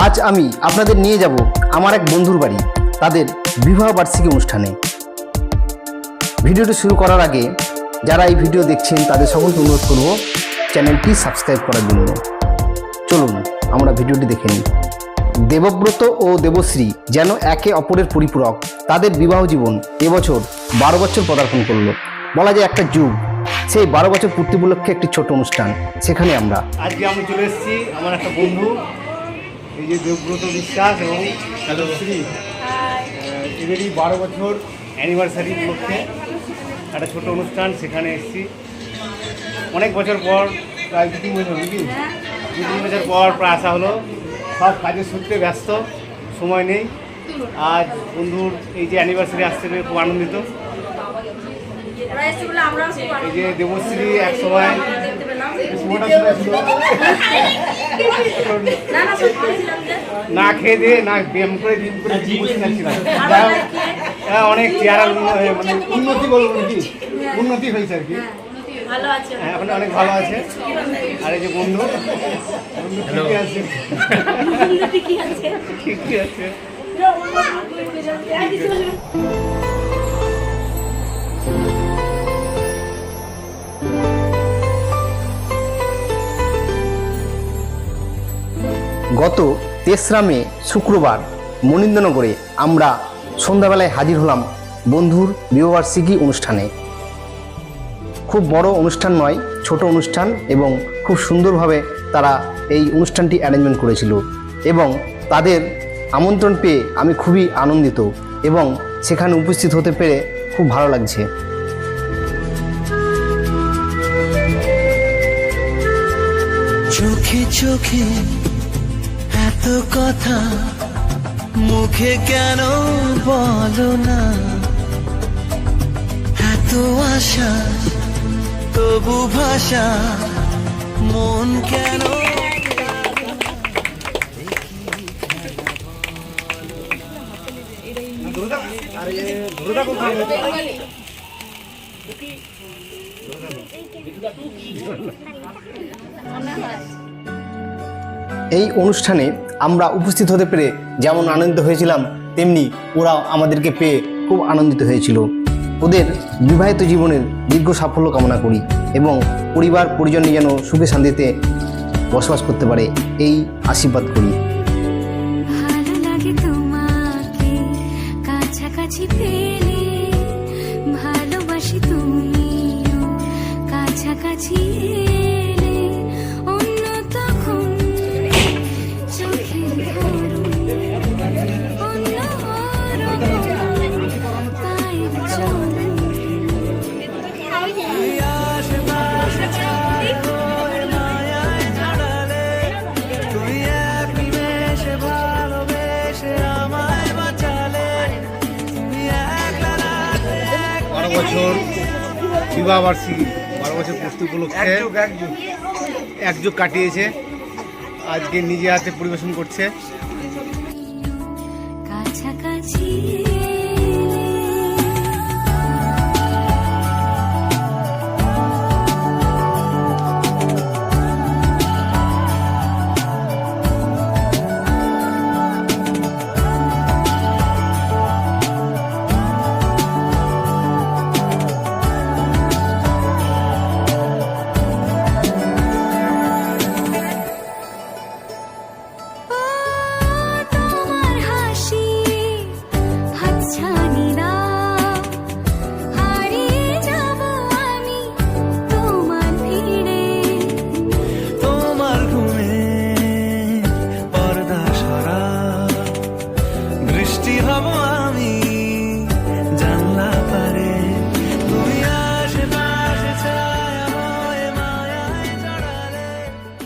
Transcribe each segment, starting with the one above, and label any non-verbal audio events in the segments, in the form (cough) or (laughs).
আজ আমি আপনাদের নিয়ে যাব আমার এক বন্ধুর বাড়ি, তাদের বিবাহ বার্ষিকী অনুষ্ঠানে। ভিডিওটি শুরু করার আগে যারা এই ভিডিও দেখছেন, তাদের সকলকে অনুরোধ করব চ্যানেলটি সাবস্ক্রাইব করার জন্য। চলুন, আমরা ভিডিওটি দেখে নিই। দেবব্রত ও দেবশ্রী যেন একে অপরের পরিপূরক, তাদের বিবাহ জীবন এবছর বারো বছর পদার্পণ করল। বলা যায় একটা যুগ। সেই বারো বছর পূর্তি উপলক্ষে একটি ছোট অনুষ্ঠান। সেখানে আমরা আজকে আমি চলে এসেছি আমার একটা বন্ধু। এই যে দেবব্রত বিশ্বাস এবং শ্রী এদেরই বারো বছর অ্যানিভার্সারি উপলক্ষে একটা ছোট অনুষ্ঠান সেখানে এসেছি। অনেক বছর পর প্রায় দু তিন বছর নাকি? দু তিন বছর পর প্রায় আসা হলো সব কাজের সূত্রে ব্যস্ত সময় নেই। আজ বন্ধুর এই যে অ্যানিভার্সারি আসতে পেরে খুব আনন্দিত। এই যে দেবশ্রী এক সময় (laughs) না না সত্যি ছিলাম যে না খেয়ে দিয়ে না ব্যায়াম করে দিন করে বসে কি হ্যাঁ, অনেক চেহারা মানে উন্নতি বলব নাকি? উন্নতি হয়েছে। আর কি। হ্যাঁ, হ্যাঁ এখন অনেক ভালো আছে। আর এই যে বন্ধু বন্ধু ঠিকই কি আছে। ঠিকই আছে। গত তেসরা মে, শুক্রবার মনীন্দ্রনগরে আমরা সন্ধ্যাবেলায় হাজির হলাম বন্ধুর বিবাহবার্ষিকী অনুষ্ঠানে। খুব বড় অনুষ্ঠান নয়, ছোট অনুষ্ঠান এবং খুব সুন্দরভাবে তারা এই অনুষ্ঠানটি অ্যারেঞ্জমেন্ট করেছিল এবং তাদের আমন্ত্রণ পেয়ে আমি খুবই আনন্দিত এবং সেখানে উপস্থিত হতে পেরে খুব ভালো লাগছে। চোখে চোখে এত কথা মুখে কেন বলো না? এত আশা তবু ভাষা মন কেন এই অনুষ্ঠানে আমরা উপস্থিত হতে পেরে যেমন আনন্দিত হয়েছিলাম, তেমনি ওরাও আমাদেরকে পেয়ে খুব আনন্দিত হয়েছিল। ওদের বিবাহিত জীবনের দীর্ঘ সাফল্য কামনা করি এবং পরিবার পরিজন যেন সুখে শান্তিতে বসবাস করতে পারে, এই আশীর্বাদ করি। কাছাকাছি পেলে বছর বিবাহ বারো বছর পূর্তি উপলক্ষে একযুগ কাটিয়েছে। আজকে নিজে হাতে পরিবেশন করছে। কাছাকাছি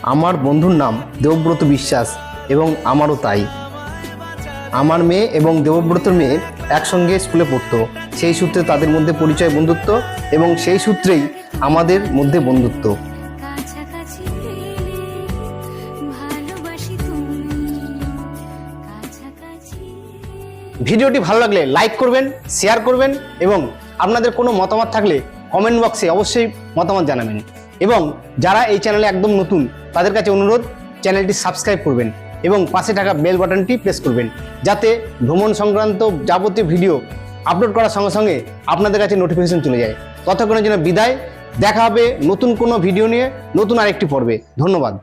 আমার বন্ধুর নাম দেবব্রত বিশ্বাস এবং আমারও তাই। আমার মেয়ে এবং দেবব্রতর মেয়ে একসঙ্গে স্কুলে পড়তো। সেই সূত্রে তাদের মধ্যে পরিচয় বন্ধুত্ব এবং সেই সূত্রেই আমাদের মধ্যে বন্ধুত্ব। ভিডিওটি ভালো লাগলে লাইক করবেন শেয়ার করবেন এবং আপনাদের কোনো মতামত থাকলে কমেন্ট বক্সে অবশ্যই মতামত জানাবেন। এবং যারা এই চ্যানেলে একদম নতুন, তাদের কাছে অনুরোধ চ্যানেলটি সাবস্ক্রাইব করবেন এবং পাশে থাকা বেল বাটনটি প্রেস করবেন, যাতে ভ্রমণ সংক্রান্ত যাবতীয় ভিডিও আপলোড করার সঙ্গে সঙ্গে আপনাদের কাছে নোটিফিকেশন চলে যায়। ততক্ষণের জন্য বিদায়, দেখা হবে নতুন কোনো ভিডিও নিয়ে, নতুন আরেকটি পর্বে। ধন্যবাদ।